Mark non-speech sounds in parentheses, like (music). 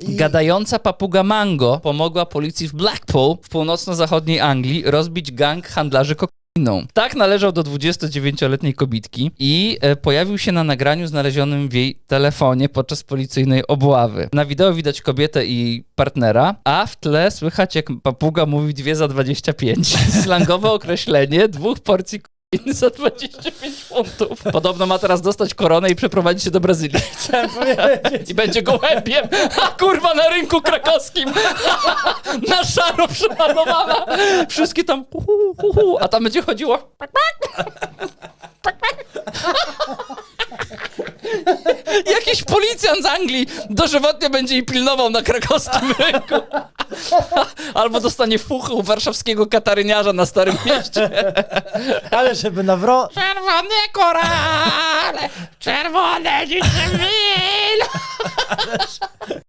I... Gadająca papuga Mango pomogła policji w Blackpool w północno-zachodniej Anglii rozbić gang handlarzy kokainą. Tak należał do 29-letniej kobitki i e, pojawił się na nagraniu znalezionym w jej telefonie podczas policyjnej obławy. Na wideo widać kobietę i partnera, a w tle słychać jak papuga mówi dwie za 25. (laughs) Slangowe określenie dwóch porcji za 25 funtów. Podobno ma teraz dostać koronę i przeprowadzić się do Brazylii. Chciałem powiedzieć. I będzie gołębiem, a kurwa na rynku krakowskim, na szaro przemalowana. Wszystkie tam, a tam będzie chodziło. Policjant z Anglii dożywotnie będzie jej pilnował na krakowskim (laughs) rynku. (laughs) Albo dostanie fuchę u warszawskiego kataryniarza na Starym Mieście. Ale żeby na wro... Czerwone korale, czerwone niczym.